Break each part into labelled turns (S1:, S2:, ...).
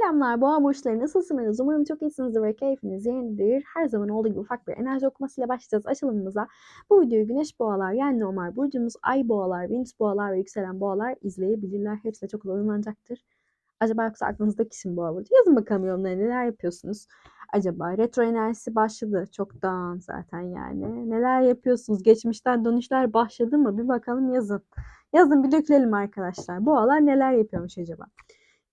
S1: Selamlar boğa burçları nasılsınız? Umarım çok iyisinizdir ve keyfiniz yerindedir. Her zaman olduğu gibi ufak bir enerji okumasıyla başlayacağız açılımımıza. Bu videoyu güneş boğalar yani normal burcumuz ay boğalar, venüs boğalar ve yükselen boğalar izleyebilirler. Hepsi de çok kolay uygulanacaktır. Acaba yoksa aklınızda kişi boğa burcu? Yazın bakalım yorumlara neler yapıyorsunuz. Acaba retro enerjisi başladı çoktan zaten yani. Neler yapıyorsunuz? Geçmişten dönüşler başladı mı? Bir bakalım yazın. Yazın bir dökülelim arkadaşlar. Boğalar neler yapıyormuş acaba?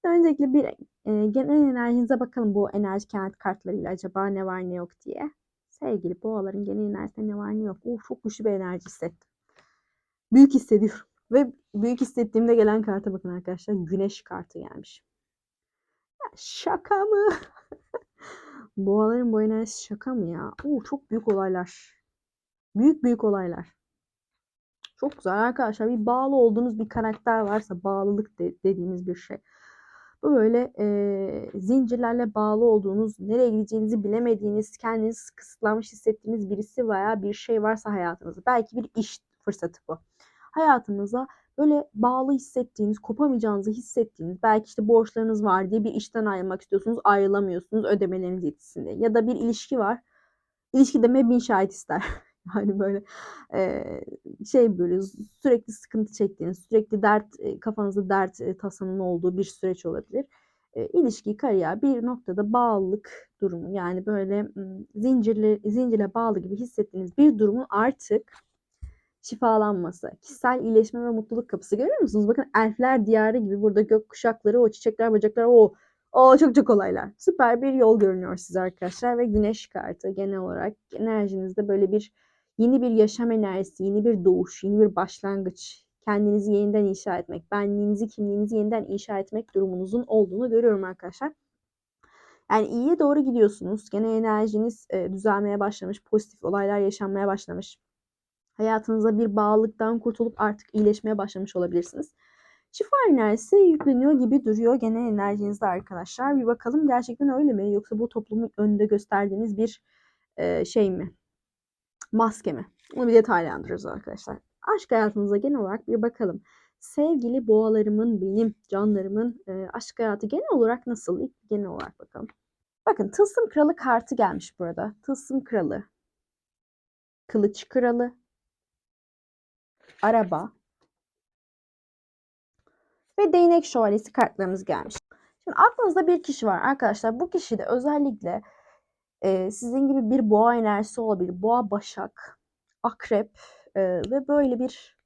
S1: Öncelikle bir e, genel enerjinize bakalım bu enerji kent kartlarıyla acaba ne var ne yok diye. Sevgili boğaların genel enerjisinde ne var ne yok. Uf, çok güçlü bir enerji hissettim. Büyük hissediyorum. Ve büyük hissettiğimde gelen karta bakın arkadaşlar. Güneş kartı gelmiş. Ya şaka mı? Boğaların bu enerjisi şaka mı ya? Oo, çok büyük olaylar. Büyük büyük olaylar. Çok güzel arkadaşlar. Bir bağlı olduğunuz bir karakter varsa bağlılık de, dediğimiz bir şey. Bu böyle e, zincirlerle bağlı olduğunuz, nereye gideceğinizi bilemediğiniz, kendinizi kısıtlanmış hissettiğiniz birisi veya bir şey varsa hayatınızda. Belki bir iş fırsatı bu. Hayatınıza böyle bağlı hissettiğiniz, kopamayacağınızı hissettiğiniz, belki işte borçlarınız var diye bir işten ayrılmak istiyorsunuz, ayrılamıyorsunuz ödemeleriniz yetişsin diye. Ya da bir ilişki var. İlişki deme bin şahit ister. Yani böyle e, şey böyle sürekli sıkıntı çektiğiniz, sürekli dert kafanızda dert e, tasanın olduğu bir süreç olabilir. E, ilişki, kariyer bir noktada bağlılık durumu yani böyle zincirle zincirle bağlı gibi hissettiğiniz bir durumun artık şifalanması, kişisel iyileşme ve mutluluk kapısı görüyor musunuz? Bakın elfler diyarı gibi burada gök kuşakları, o çiçekler, bacaklar, o o çok çok olaylar. Süper bir yol görünüyor size arkadaşlar ve güneş kartı genel olarak enerjinizde böyle bir yeni bir yaşam enerjisi, yeni bir doğuş, yeni bir başlangıç, kendinizi yeniden inşa etmek, benliğinizi, kimliğinizi yeniden inşa etmek durumunuzun olduğunu görüyorum arkadaşlar. Yani iyiye doğru gidiyorsunuz. Gene enerjiniz e, düzelmeye başlamış, pozitif olaylar yaşanmaya başlamış. Hayatınıza bir bağlılıktan kurtulup artık iyileşmeye başlamış olabilirsiniz. Şifa enerjisi yükleniyor gibi duruyor genel enerjinizde arkadaşlar. Bir bakalım gerçekten öyle mi? Yoksa bu toplumun önünde gösterdiğiniz bir e, şey mi? Maske mi? Onu bir detaylandırırız arkadaşlar. Aşk hayatınıza genel olarak bir bakalım. Sevgili boğalarımın, benim canlarımın e, aşk hayatı genel olarak nasıl? İlk genel olarak bakalım. Bakın Tılsım Kralı kartı gelmiş burada. Tılsım Kralı, Kılıç Kralı, Araba ve Değnek Şövalyesi kartlarımız gelmiş. Şimdi aklınızda bir kişi var arkadaşlar. Bu kişi de özellikle e, sizin gibi bir boğa enerjisi olabilir. Boğa, başak, akrep e, ve böyle bir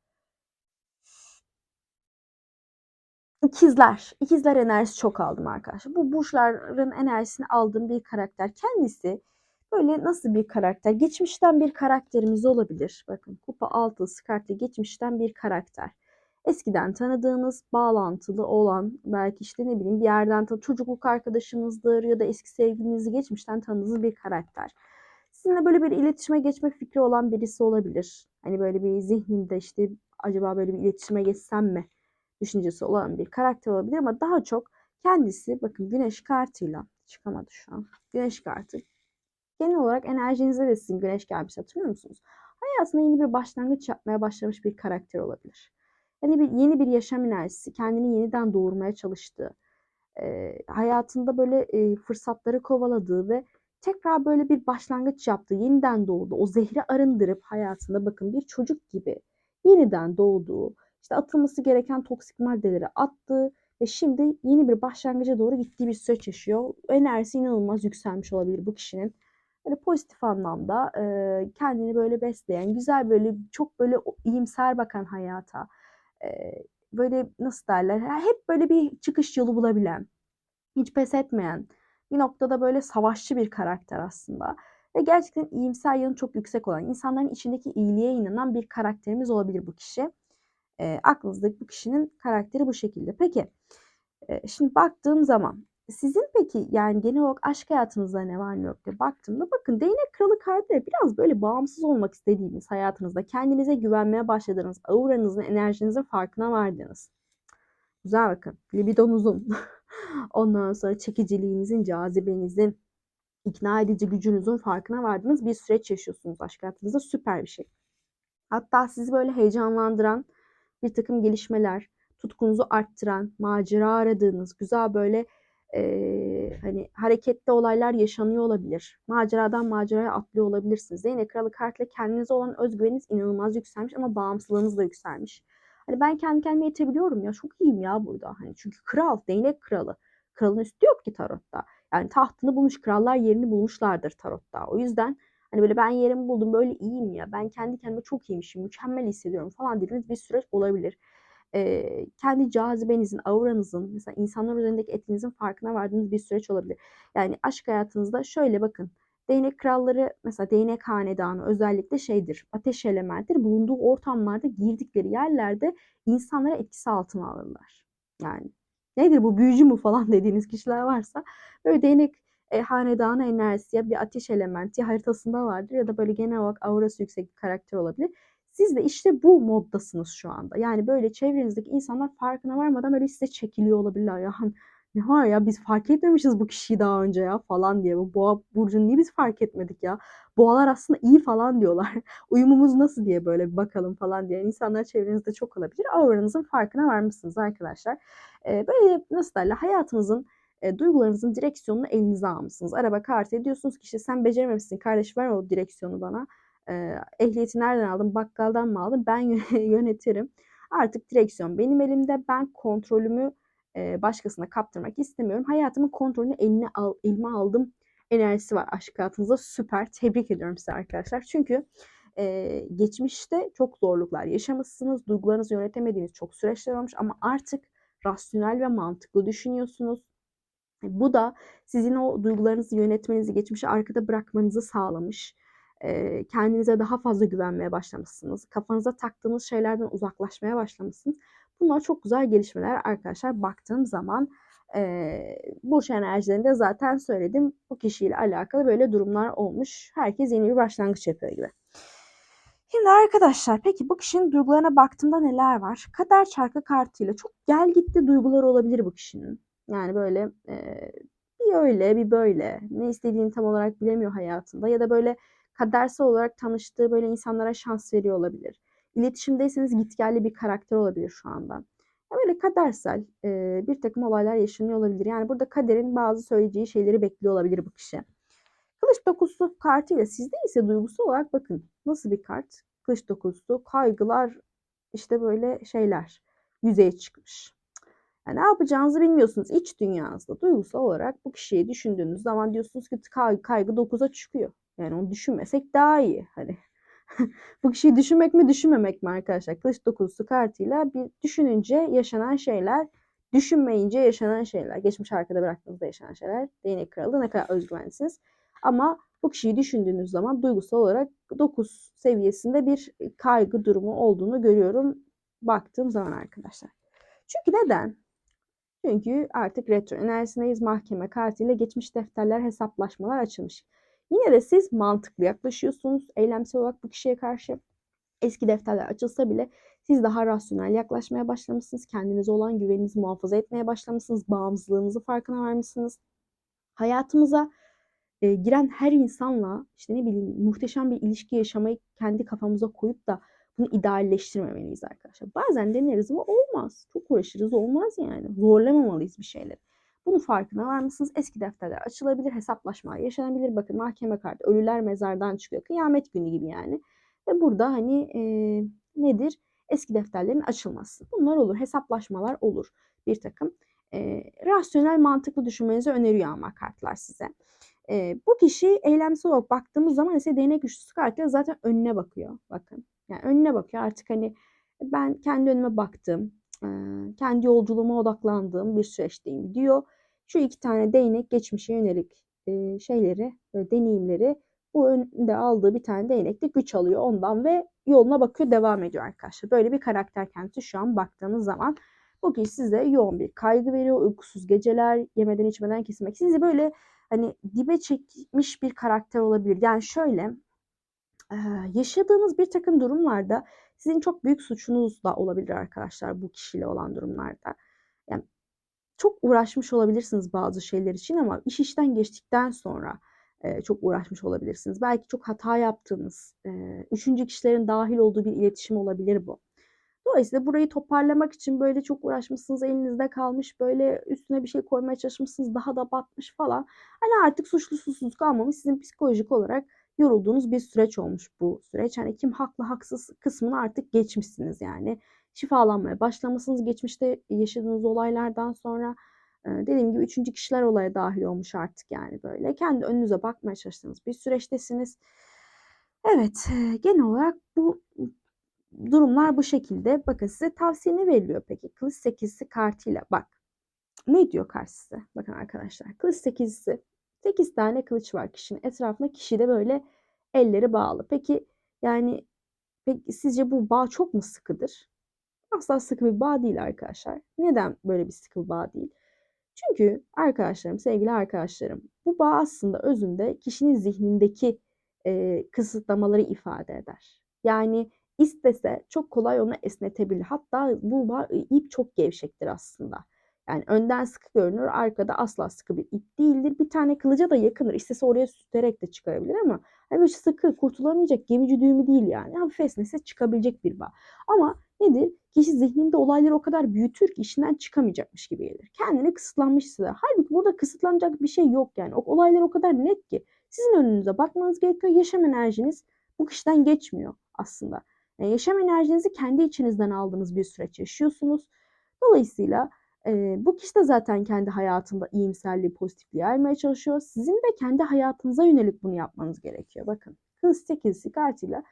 S1: ikizler. İkizler enerjisi çok aldım arkadaşlar. Bu burçların enerjisini aldığım bir karakter. Kendisi böyle nasıl bir karakter? Geçmişten bir karakterimiz olabilir. Bakın kupa altısı kartı geçmişten bir karakter eskiden tanıdığınız, bağlantılı olan, belki işte ne bileyim bir yerden tanı çocukluk arkadaşınızdır ya da eski sevgilinizi geçmişten tanıdığınız bir karakter. Sizinle böyle bir iletişime geçme fikri olan birisi olabilir. Hani böyle bir zihninde işte acaba böyle bir iletişime geçsem mi düşüncesi olan bir karakter olabilir ama daha çok kendisi bakın güneş kartıyla çıkamadı şu an. Güneş kartı. Genel olarak enerjinizde de sizin güneş gelmiş hatırlıyor musunuz? Hayatında yeni bir başlangıç yapmaya başlamış bir karakter olabilir. Yani bir yeni bir yaşam enerjisi, kendini yeniden doğurmaya çalıştığı, e, hayatında böyle e, fırsatları kovaladığı ve tekrar böyle bir başlangıç yaptı, yeniden doğdu. O zehri arındırıp hayatında bakın bir çocuk gibi yeniden doğduğu, işte atılması gereken toksik maddeleri attığı ve şimdi yeni bir başlangıca doğru gittiği bir süreç yaşıyor. Enerjisi inanılmaz yükselmiş olabilir bu kişinin. Böyle pozitif anlamda e, kendini böyle besleyen, güzel böyle çok böyle iyimser bakan hayata, böyle nasıl derler hep böyle bir çıkış yolu bulabilen, hiç pes etmeyen, bir noktada böyle savaşçı bir karakter aslında. Ve gerçekten iyimser yanı çok yüksek olan, insanların içindeki iyiliğe inanan bir karakterimiz olabilir bu kişi. E, aklınızdaki bu kişinin karakteri bu şekilde. Peki, e, şimdi baktığım zaman sizin peki yani genel olarak aşk hayatınızda ne var ne yok diye baktığımda bakın değnek kralı kartı biraz böyle bağımsız olmak istediğiniz hayatınızda kendinize güvenmeye başladığınız, auranızın, enerjinizin farkına vardığınız. Güzel bakın. Libidonuzun, ondan sonra çekiciliğinizin, cazibenizin, ikna edici gücünüzün farkına vardığınız bir süreç yaşıyorsunuz aşk hayatınızda. Süper bir şey. Hatta sizi böyle heyecanlandıran bir takım gelişmeler, tutkunuzu arttıran, macera aradığınız, güzel böyle Eee, hani hareketli olaylar yaşanıyor olabilir. Maceradan maceraya atlıyor olabilirsiniz. Değnek kralı kartıyla kendinize olan özgüveniniz inanılmaz yükselmiş ama bağımsızlığınız da yükselmiş. Hani ben kendi kendime yetebiliyorum ya çok iyiyim ya burada. Hani çünkü kral, değnek kralı. Kralın üstü yok ki tarotta. Yani tahtını bulmuş, krallar yerini bulmuşlardır tarotta. O yüzden hani böyle ben yerimi buldum, böyle iyiyim ya. Ben kendi kendime çok iyiymişim, mükemmel hissediyorum falan dediğiniz bir süreç olabilir. Eee, kendi cazibenizin, auranızın, mesela insanlar üzerindeki etkinizin farkına vardığınız bir süreç olabilir. Yani aşk hayatınızda şöyle bakın. Değnek kralları mesela değnek hanedanı özellikle şeydir. Ateş elementidir. Bulunduğu ortamlarda girdikleri yerlerde insanlara etkisi altına alırlar. Yani nedir bu büyücü mü falan dediğiniz kişiler varsa böyle değnek e, hanedanı enerjisi ya bir ateş elementi haritasında vardır ya da böyle genel olarak aurası yüksek bir karakter olabilir. Siz de işte bu moddasınız şu anda. Yani böyle çevrenizdeki insanlar farkına varmadan böyle size çekiliyor olabilirler. Ya hani ne var ya biz fark etmemişiz bu kişiyi daha önce ya falan diye. Bu boğa burcunu niye biz fark etmedik ya? Boğalar aslında iyi falan diyorlar. Uyumumuz nasıl diye böyle bir bakalım falan diye. İnsanlar çevrenizde çok olabilir. Auranızın farkına varmışsınız arkadaşlar. Ee, böyle nasıl derler hayatınızın e, duygularınızın direksiyonunu elinize almışsınız. Araba kartı diyorsunuz ki işte sen becerememişsin kardeş ver o direksiyonu bana. Ehliyeti nereden aldın? Bakkaldan mı aldın? Ben yönetirim. Artık direksiyon benim elimde. Ben kontrolümü başkasına kaptırmak istemiyorum. Hayatımın kontrolünü eline al, elime aldım enerjisi var aşk hayatınızda. Süper. Tebrik ediyorum size arkadaşlar. Çünkü e, geçmişte çok zorluklar yaşamışsınız. Duygularınızı yönetemediğiniz çok süreçler olmuş ama artık rasyonel ve mantıklı düşünüyorsunuz. Bu da sizin o duygularınızı yönetmenizi, geçmişi arkada bırakmanızı sağlamış. Kendinize daha fazla güvenmeye başlamışsınız. Kafanıza taktığınız şeylerden uzaklaşmaya başlamışsınız. Bunlar çok güzel gelişmeler arkadaşlar. Baktığım zaman e, burç enerjilerinde zaten söyledim. Bu kişiyle alakalı böyle durumlar olmuş. Herkes yeni bir başlangıç yapıyor gibi. Şimdi arkadaşlar peki bu kişinin duygularına baktığımda neler var? Kader çarkı kartıyla çok gel gitti duygular olabilir bu kişinin. Yani böyle e, bir öyle bir böyle ne istediğini tam olarak bilemiyor hayatında ya da böyle kadersel olarak tanıştığı böyle insanlara şans veriyor olabilir. İletişimdeyseniz gitgelli bir karakter olabilir şu anda. Ya böyle kadersel e, bir takım olaylar yaşanıyor olabilir. Yani burada kaderin bazı söyleyeceği şeyleri bekliyor olabilir bu kişi. Kılıç dokuzusu kartıyla sizde ise duygusal olarak bakın nasıl bir kart? Kılıç dokuzusu kaygılar işte böyle şeyler yüzeye çıkmış. Yani ne yapacağınızı bilmiyorsunuz. İç dünyanızda duygusal olarak bu kişiyi düşündüğünüz zaman diyorsunuz ki kaygı, kaygı 9'a çıkıyor. Yani onu düşünmesek daha iyi. Hani bu kişiyi düşünmek mi düşünmemek mi arkadaşlar? Kılıç dokuzusu kartıyla bir düşününce yaşanan şeyler, düşünmeyince yaşanan şeyler. Geçmiş arkada bıraktığınızda yaşanan şeyler. Değnek kralı ne kadar özgüvensiniz. Ama bu kişiyi düşündüğünüz zaman duygusal olarak 9 seviyesinde bir kaygı durumu olduğunu görüyorum baktığım zaman arkadaşlar. Çünkü neden? Çünkü artık retro enerjisindeyiz. Mahkeme kartıyla geçmiş defterler, hesaplaşmalar açılmış. Yine de siz mantıklı yaklaşıyorsunuz eylemsel olarak bu kişiye karşı. Eski defterler açılsa bile siz daha rasyonel yaklaşmaya başlamışsınız. Kendinize olan güveninizi muhafaza etmeye başlamışsınız. Bağımsızlığınızı farkına varmışsınız. Hayatımıza e, giren her insanla işte ne bileyim muhteşem bir ilişki yaşamayı kendi kafamıza koyup da bunu idealleştirmemeliyiz arkadaşlar. Bazen deneriz ama olmaz. Çok uğraşırız olmaz yani. Zorlamamalıyız bir şeyleri. Bunun farkına var mısınız? Eski defterler açılabilir, hesaplaşmalar yaşanabilir. Bakın mahkeme kartı, ölüler mezardan çıkıyor. Kıyamet günü gibi yani. Ve burada hani e, nedir? Eski defterlerin açılması. Bunlar olur. Hesaplaşmalar olur. Bir takım. E, rasyonel, mantıklı düşünmenizi öneriyor ama kartlar size. E, bu kişi eylemsel olarak baktığımız zaman ise değnek güçlüsü kartıyla zaten önüne bakıyor. Bakın. Yani önüne bakıyor. Artık hani ben kendi önüme baktım. Kendi yolculuğuma odaklandığım bir süreçteyim diyor şu iki tane değnek geçmişe yönelik e, şeyleri, e, deneyimleri bu önünde aldığı bir tane değnekte güç alıyor ondan ve yoluna bakıyor devam ediyor arkadaşlar. Böyle bir karakter kendisi şu an baktığınız zaman bu kişi size yoğun bir kaygı veriyor. Uykusuz geceler, yemeden içmeden kesmek. Sizi böyle hani dibe çekmiş bir karakter olabilir. Yani şöyle yaşadığınız bir takım durumlarda sizin çok büyük suçunuz da olabilir arkadaşlar bu kişiyle olan durumlarda. Yani çok uğraşmış olabilirsiniz bazı şeyler için ama iş işten geçtikten sonra e, çok uğraşmış olabilirsiniz. Belki çok hata yaptığınız, e, üçüncü kişilerin dahil olduğu bir iletişim olabilir bu. Dolayısıyla burayı toparlamak için böyle çok uğraşmışsınız, elinizde kalmış, böyle üstüne bir şey koymaya çalışmışsınız, daha da batmış falan. Hani artık suçlu susuz kalmamış, sizin psikolojik olarak yorulduğunuz bir süreç olmuş bu süreç. Hani kim haklı haksız kısmını artık geçmişsiniz yani. Şifalanmaya başlamışsınız geçmişte yaşadığınız olaylardan sonra. Dediğim gibi üçüncü kişiler olaya dahil olmuş artık yani böyle. Kendi önünüze bakmaya çalıştığınız bir süreçtesiniz. Evet, genel olarak bu durumlar bu şekilde. Bakın size tavsiye ne veriliyor peki? Kılıç sekizisi kartıyla bak. Ne diyor kart size? Bakın arkadaşlar. Kılıç sekizisi. Sekiz tane kılıç var kişinin etrafında. Kişi de böyle elleri bağlı. Peki yani peki sizce bu bağ çok mu sıkıdır? Asla sıkı bir bağ değil arkadaşlar. Neden böyle bir sıkı bir bağ değil? Çünkü arkadaşlarım, sevgili arkadaşlarım, bu bağ aslında özünde kişinin zihnindeki e, kısıtlamaları ifade eder. Yani istese çok kolay onu esnetebilir. Hatta bu bağ, ip çok gevşektir aslında. Yani önden sıkı görünür, arkada asla sıkı bir ip değildir. Bir tane kılıca da yakınır. İstese oraya sürterek de çıkarabilir ama hani böyle sıkı, kurtulamayacak gemici düğümü değil yani. Hafif esnese çıkabilecek bir bağ. Ama nedir? Kişi zihninde olayları o kadar büyütür ki işinden çıkamayacakmış gibi gelir. Kendini kısıtlanmış hisseder. Halbuki burada kısıtlanacak bir şey yok yani. O olaylar o kadar net ki. Sizin önünüze bakmanız gerekiyor. Yaşam enerjiniz bu kişiden geçmiyor aslında. Yani yaşam enerjinizi kendi içinizden aldığınız bir süreç yaşıyorsunuz. Dolayısıyla e, bu kişi de zaten kendi hayatında iyimserliği, pozitifliği almaya çalışıyor. Sizin de kendi hayatınıza yönelik bunu yapmanız gerekiyor. Bakın kız sekizisi kartıyla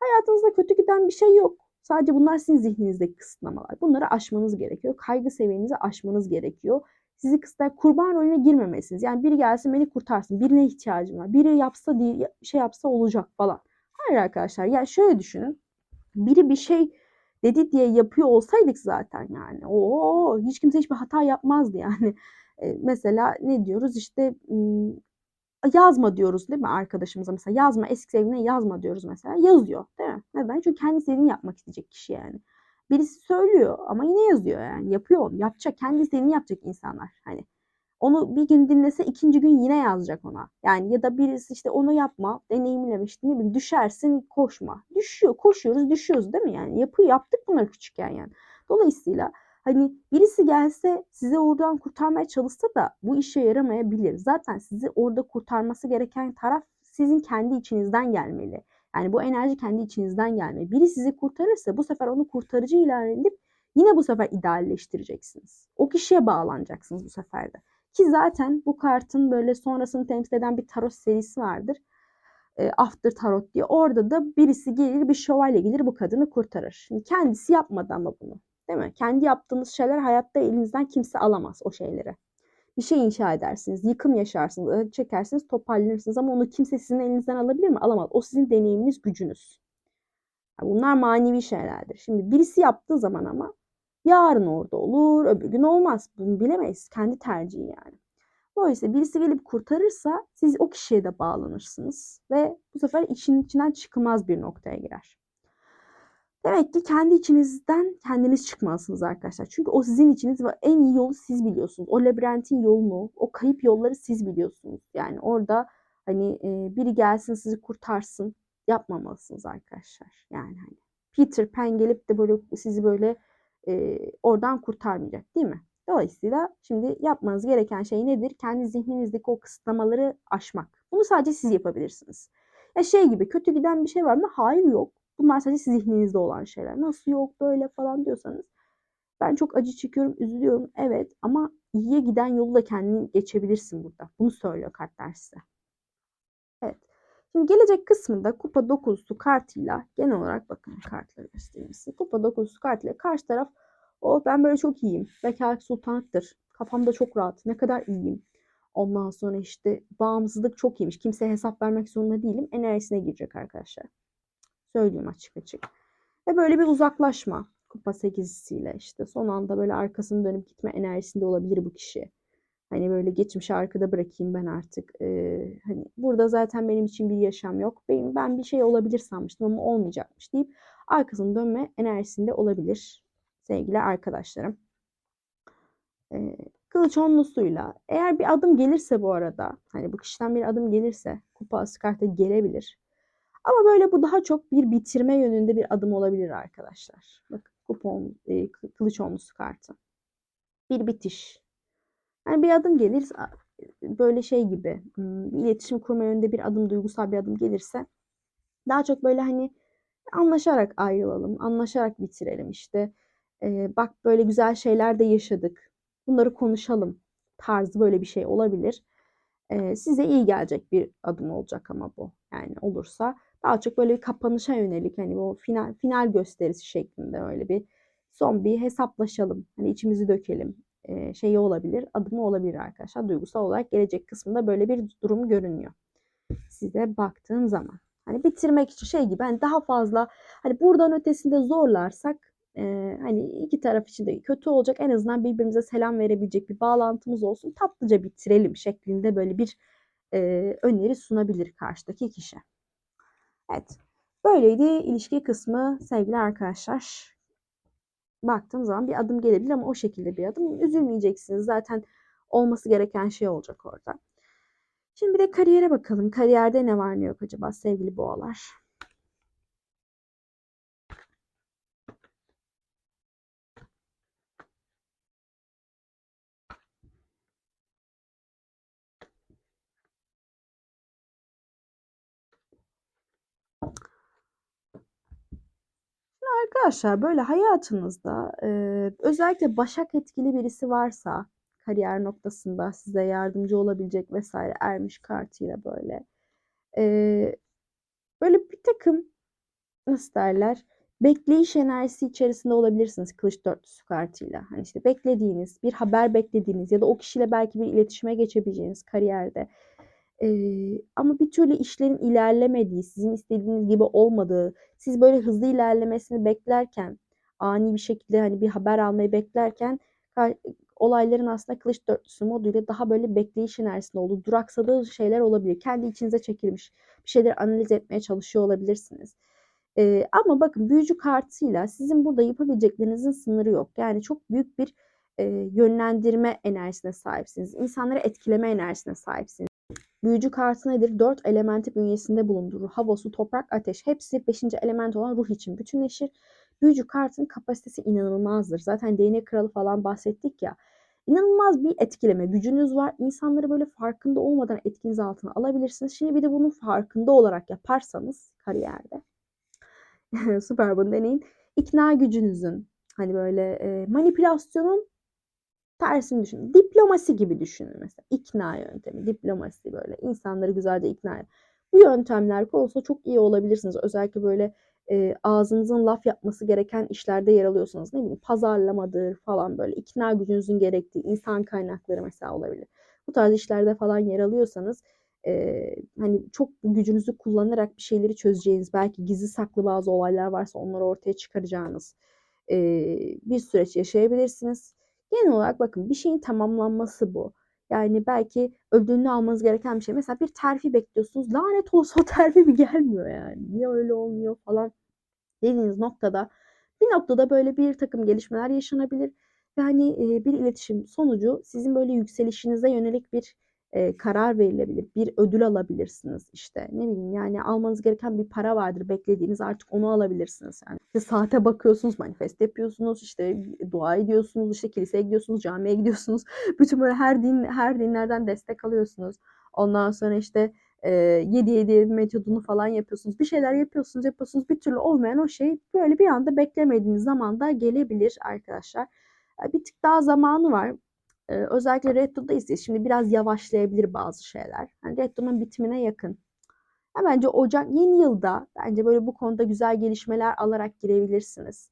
S1: hayatınızda kötü giden bir şey yok. Sadece bunlar sizin zihninizdeki kısıtlamalar. Bunları aşmanız gerekiyor. Kaygı seviyenizi aşmanız gerekiyor. Sizi kısıtlar kurban rolüne girmemesiniz. Yani biri gelsin beni kurtarsın. Birine ihtiyacım var. Biri yapsa diye şey yapsa olacak falan. Hayır arkadaşlar. Yani şöyle düşünün. Biri bir şey dedi diye yapıyor olsaydık zaten yani. O hiç kimse hiçbir hata yapmazdı yani. E, mesela ne diyoruz işte yazma diyoruz değil mi arkadaşımıza mesela yazma eski sevgiline yazma diyoruz mesela yazıyor değil mi? Neden? Çünkü kendi istediğini yapmak isteyecek kişi yani. Birisi söylüyor ama yine yazıyor yani yapıyor onu yapacak kendi istediğini yapacak insanlar hani. Onu bir gün dinlese ikinci gün yine yazacak ona. Yani ya da birisi işte onu yapma deneyimlemişti ne bileyim düşersin koşma. Düşüyor koşuyoruz düşüyoruz değil mi yani yapıyor yaptık bunları küçükken yani. Dolayısıyla Hani birisi gelse sizi oradan kurtarmaya çalışsa da bu işe yaramayabilir. Zaten sizi orada kurtarması gereken taraf sizin kendi içinizden gelmeli. Yani bu enerji kendi içinizden gelmeli. Biri sizi kurtarırsa bu sefer onu kurtarıcı ilan edip yine bu sefer idealleştireceksiniz. O kişiye bağlanacaksınız bu sefer de. Ki zaten bu kartın böyle sonrasını temsil eden bir tarot serisi vardır. After Tarot diye. Orada da birisi gelir bir şövalye gelir bu kadını kurtarır. Şimdi kendisi yapmadı ama bunu. Değil mi? Kendi yaptığınız şeyler hayatta elinizden kimse alamaz o şeyleri. Bir şey inşa edersiniz, yıkım yaşarsınız, çekersiniz, toparlanırsınız ama onu kimse sizin elinizden alabilir mi? Alamaz. O sizin deneyiminiz, gücünüz. Bunlar manevi şeylerdir. Şimdi birisi yaptığı zaman ama yarın orada olur, öbür gün olmaz. Bunu bilemeyiz. Kendi tercihi yani. Dolayısıyla birisi gelip kurtarırsa siz o kişiye de bağlanırsınız ve bu sefer işin içinden çıkılmaz bir noktaya girer. Demek ki kendi içinizden kendiniz çıkmalısınız arkadaşlar. Çünkü o sizin içiniz ve en iyi yolu siz biliyorsunuz. O labirentin yolunu, o kayıp yolları siz biliyorsunuz. Yani orada hani e, biri gelsin sizi kurtarsın yapmamalısınız arkadaşlar. Yani hani Peter Pan gelip de böyle sizi böyle e, oradan kurtarmayacak değil mi? Dolayısıyla şimdi yapmanız gereken şey nedir? Kendi zihninizdeki o kısıtlamaları aşmak. Bunu sadece siz yapabilirsiniz. Ya şey gibi kötü giden bir şey var mı? Hayır yok. Bunlar sadece zihninizde olan şeyler. Nasıl yok böyle falan diyorsanız ben çok acı çekiyorum, üzülüyorum. Evet ama iyiye giden yolu da kendin geçebilirsin burada. Bunu söylüyor kartlar size. Evet. Şimdi gelecek kısmında kupa 9'lu kartıyla genel olarak bakın kartları göstereyim size. Kupa 9'lu kartıyla karşı taraf o oh, ben böyle çok iyiyim. Bekaret sultanlıktır. Kafamda çok rahat. Ne kadar iyiyim. Ondan sonra işte bağımsızlık çok iyiymiş. Kimseye hesap vermek zorunda değilim. Enerjisine girecek arkadaşlar. Söyleyeyim açık açık. Ve böyle bir uzaklaşma kupa sekizisiyle işte son anda böyle arkasını dönüp gitme enerjisinde olabilir bu kişi. Hani böyle geçmişi arkada bırakayım ben artık. Ee, hani burada zaten benim için bir yaşam yok. Benim ben bir şey olabilir sanmıştım ama olmayacakmış deyip arkasını dönme enerjisinde olabilir sevgili arkadaşlarım. Ee, kılıç onlusuyla eğer bir adım gelirse bu arada hani bu kişiden bir adım gelirse kupa asıl gelebilir. Ama böyle bu daha çok bir bitirme yönünde bir adım olabilir arkadaşlar. Bakın Kupon, e, kılıç onlusu kartı. Bir bitiş. Yani bir adım gelir böyle şey gibi iletişim kurma yönünde bir adım duygusal bir adım gelirse daha çok böyle hani anlaşarak ayrılalım, anlaşarak bitirelim işte. Ee, bak böyle güzel şeyler de yaşadık. Bunları konuşalım tarzı böyle bir şey olabilir. Ee, size iyi gelecek bir adım olacak ama bu. Yani olursa daha çok böyle bir kapanışa yönelik hani o final final gösterisi şeklinde öyle bir son bir hesaplaşalım. Hani içimizi dökelim e, şeyi olabilir, adımı olabilir arkadaşlar. Duygusal olarak gelecek kısmında böyle bir durum görünüyor. Size baktığım zaman. Hani bitirmek için şey gibi hani daha fazla hani buradan ötesinde zorlarsak e, hani iki taraf için de kötü olacak. En azından birbirimize selam verebilecek bir bağlantımız olsun. Tatlıca bitirelim şeklinde böyle bir e, öneri sunabilir karşıdaki kişi. Evet. Böyleydi ilişki kısmı sevgili arkadaşlar baktığım zaman bir adım gelebilir ama o şekilde bir adım. Üzülmeyeceksiniz. Zaten olması gereken şey olacak orada. Şimdi bir de kariyere bakalım. Kariyerde ne var ne yok acaba sevgili boğalar? Arkadaşlar böyle hayatınızda e, özellikle başak etkili birisi varsa kariyer noktasında size yardımcı olabilecek vesaire ermiş kartıyla böyle e, böyle bir takım nasıl derler bekleyiş enerjisi içerisinde olabilirsiniz kılıç dörtlüsü kartıyla. Hani işte beklediğiniz, bir haber beklediğiniz ya da o kişiyle belki bir iletişime geçebileceğiniz kariyerde Eee, ama bir türlü işlerin ilerlemediği, sizin istediğiniz gibi olmadığı, siz böyle hızlı ilerlemesini beklerken, ani bir şekilde hani bir haber almayı beklerken olayların aslında kılıç dörtlüsü moduyla daha böyle bekleyiş enerjisinde olduğu, duraksadığı şeyler olabilir. Kendi içinize çekilmiş bir şeyleri analiz etmeye çalışıyor olabilirsiniz. Ee, ama bakın büyücü kartıyla sizin burada yapabileceklerinizin sınırı yok. Yani çok büyük bir e, yönlendirme enerjisine sahipsiniz. İnsanları etkileme enerjisine sahipsiniz. Büyücü kartı nedir? Dört elementi bünyesinde bulundurur. Hava, su, toprak, ateş. Hepsi beşinci element olan ruh için bütünleşir. Büyücü kartın kapasitesi inanılmazdır. Zaten değnek kralı falan bahsettik ya. İnanılmaz bir etkileme gücünüz var. İnsanları böyle farkında olmadan etkiniz altına alabilirsiniz. Şimdi bir de bunun farkında olarak yaparsanız kariyerde. Süper bunu deneyin. İkna gücünüzün hani böyle e, manipülasyonun Tersini düşünün. Diplomasi gibi düşünün mesela. İkna yöntemi, diplomasi böyle. insanları güzelce ikna edin. Bu yöntemler konusunda çok iyi olabilirsiniz. Özellikle böyle e, ağzınızın laf yapması gereken işlerde yer alıyorsanız ne bileyim pazarlamadır falan böyle ikna gücünüzün gerektiği insan kaynakları mesela olabilir. Bu tarz işlerde falan yer alıyorsanız e, hani çok gücünüzü kullanarak bir şeyleri çözeceğiniz belki gizli saklı bazı olaylar varsa onları ortaya çıkaracağınız e, bir süreç yaşayabilirsiniz. Genel olarak bakın bir şeyin tamamlanması bu. Yani belki ödülünü almanız gereken bir şey. Mesela bir terfi bekliyorsunuz. Lanet olsa o terfi bir gelmiyor yani. Niye öyle olmuyor falan dediğiniz noktada bir noktada böyle bir takım gelişmeler yaşanabilir. Yani bir iletişim sonucu sizin böyle yükselişinize yönelik bir e, karar verilebilir. Bir ödül alabilirsiniz işte. Ne bileyim yani almanız gereken bir para vardır beklediğiniz artık onu alabilirsiniz. Yani işte saate bakıyorsunuz, manifest yapıyorsunuz, işte dua ediyorsunuz, işte kiliseye gidiyorsunuz, camiye gidiyorsunuz. Bütün böyle her din her dinlerden destek alıyorsunuz. Ondan sonra işte e, 7 7 metodunu falan yapıyorsunuz. Bir şeyler yapıyorsunuz, yapıyorsunuz. Bir türlü olmayan o şey böyle bir anda beklemediğiniz zamanda gelebilir arkadaşlar. Bir tık daha zamanı var. Ee, özellikle Reddo'dayız şimdi biraz yavaşlayabilir bazı şeyler. Yani Reddo'nun bitimine yakın. Ya bence Ocak yeni yılda bence böyle bu konuda güzel gelişmeler alarak girebilirsiniz.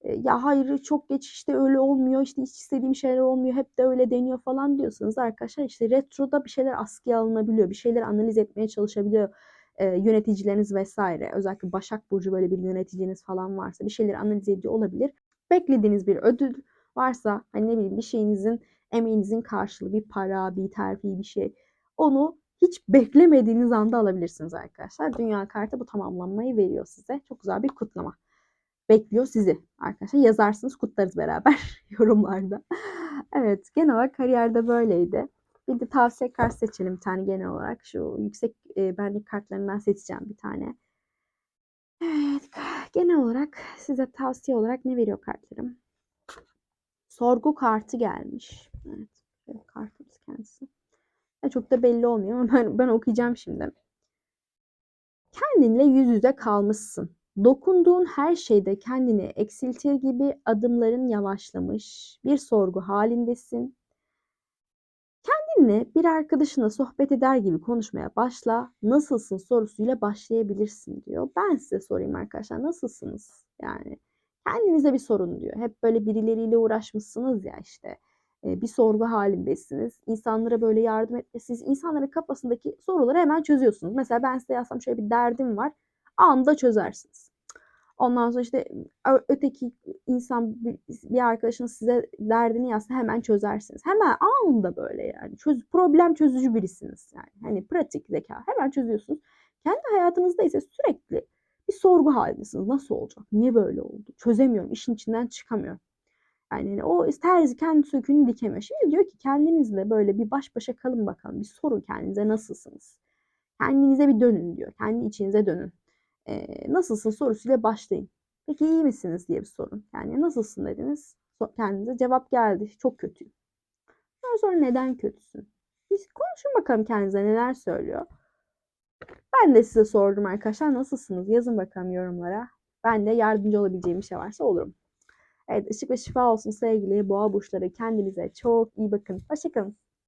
S1: Ee, ya hayır çok geç işte öyle olmuyor işte hiç istediğim şeyler olmuyor hep de öyle deniyor falan diyorsanız arkadaşlar işte retroda bir şeyler askıya alınabiliyor bir şeyler analiz etmeye çalışabiliyor e, yöneticileriniz vesaire özellikle Başak Burcu böyle bir yöneticiniz falan varsa bir şeyleri analiz ediyor olabilir. Beklediğiniz bir ödül varsa hani ne bileyim bir şeyinizin emeğinizin karşılığı bir para, bir terfi bir şey. Onu hiç beklemediğiniz anda alabilirsiniz arkadaşlar. Dünya kartı bu tamamlanmayı veriyor size. Çok güzel bir kutlama. Bekliyor sizi arkadaşlar. Yazarsınız kutlarız beraber yorumlarda. evet genel olarak kariyerde böyleydi. Bir de tavsiye kart seçelim bir tane genel olarak. Şu yüksek e, benlik kartlarından seçeceğim bir tane. Evet genel olarak size tavsiye olarak ne veriyor kartlarım? Sorgu kartı gelmiş. Evet. şöyle Kartımız kendisi. Ya çok da belli olmuyor ama ben, ben okuyacağım şimdi. Kendinle yüz yüze kalmışsın. Dokunduğun her şeyde kendini eksiltir gibi adımların yavaşlamış. Bir sorgu halindesin. Kendinle bir arkadaşına sohbet eder gibi konuşmaya başla. Nasılsın sorusuyla başlayabilirsin diyor. Ben size sorayım arkadaşlar. Nasılsınız? Yani kendinize bir sorun diyor. Hep böyle birileriyle uğraşmışsınız ya işte. Bir sorgu halindesiniz. İnsanlara böyle yardım etmesiz. insanların kafasındaki soruları hemen çözüyorsunuz. Mesela ben size yazsam şöyle bir derdim var. Anında çözersiniz. Ondan sonra işte öteki insan bir arkadaşınız size derdini yazsa hemen çözersiniz. Hemen anında böyle yani. Çöz, problem çözücü birisiniz yani. Hani pratik zeka. Hemen çözüyorsunuz. Kendi hayatınızda ise sürekli bir sorgu halindesiniz. Nasıl olacak? Niye böyle oldu? Çözemiyorum. işin içinden çıkamıyorum. Yani o terzi kendi söküğünü dikemiyor. Şimdi diyor ki kendinizle böyle bir baş başa kalın bakalım. Bir sorun kendinize nasılsınız? Kendinize bir dönün diyor. Kendi içinize dönün. Ee, nasılsın sorusuyla başlayın. Peki iyi misiniz diye bir sorun. Yani nasılsın dediniz. Kendinize cevap geldi. Çok kötüyüm. Ondan sonra neden kötüsün? Biz konuşun bakalım kendinize neler söylüyor. Ben de size sordum arkadaşlar. Nasılsınız? Yazın bakalım yorumlara. Ben de yardımcı olabileceğim bir şey varsa olurum. Evet ışık ve şifa olsun sevgili boğa burçları. Kendinize çok iyi bakın. Hoşçakalın.